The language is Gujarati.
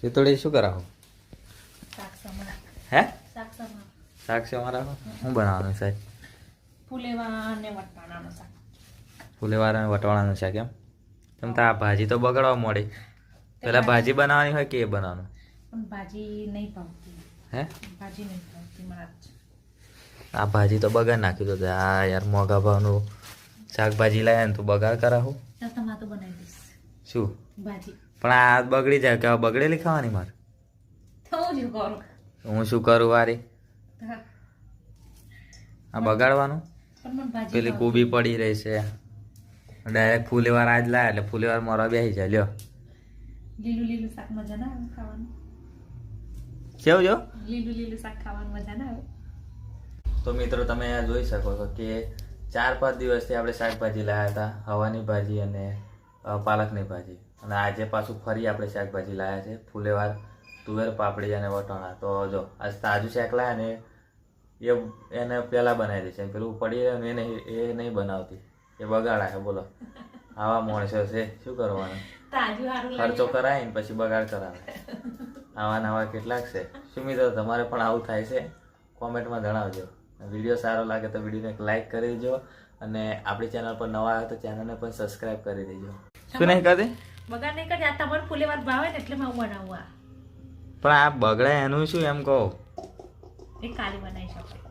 શીતોડી શું કરાવો? હે? શાક સમા રાખો? શું બનાવવાનું સાહેબ ફુલેવા અને વટાણાનું શાક એમ? તમ તો આ ભાજી તો બગડવા મળે પેલા ભાજી બનાવવાની હોય કે એ બનાવવાનું? પણ ભાજી નહીં ભાવતી. હે? ભાજી નહીં ભાવતી મારા આ ભાજી તો બગાડ નાખ્યું તો આ યાર મોંઘા ભાવનું શાકભાજી લાવ્યા ને તું બગાડ કરાવું. શું? ભાજી. પણ આ બગડી જાય કે બગડેલી ખાવાની મારે? હું શું કરું? વારી? આ બગાડવાનું? પેલી. કોબી પડી રહી છે. ડાયરેક્ટ ફૂલેવાર આજ લાયા એટલે ફૂલેવાર મોરા બેસી જાય. લ્યો. લીલું લીલું શાક મજા ના આવે ખાવાનું. કેવું જો? લીલું લીલું શાક ખાવાનું મજા ના આવે. તો મિત્રો તમે જોઈ શકો છો કે ચાર પાંચ દિવસથી આપણે શાકભાજી લાવ્યા હતા હવાની ભાજી અને પાલકની ભાજી. અને આજે પાછું ફરી આપણે શાકભાજી લાવ્યા છે ફૂલેવાર તુવેર પાપડી અને વટાણા. તો જો આજ તાજું શાક લાવ્યા ને એ એને પહેલાં બનાવી દે છે પેલું પડી રહ્યું એ નહીં એ નહીં બનાવતી. એ બગાડા છે બોલો. આવા માણસો છે શું કરવાનું? ખર્ચો કરાય ને પછી બગાડ કરાવે. આવા નવા કેટલાક છે. શું મિત્રો તમારે પણ આવું થાય છે? કોમેન્ટમાં જણાવજો. વીડિયો સારો લાગે તો વિડીયોને એક લાઈક કરી દેજો. અને આપણી ચેનલ પર નવા આવે તો ચેનલને પણ સબસ્ક્રાઇબ કરી દેજો. શું નહીં કરતી બગાડ નહીં કરે આ તમારે વાત ભાવે ને એટલે હું બનાવું આ. પણ આ બગડે એનું શું એમ કહો? એ કાલે બનાવી શકે.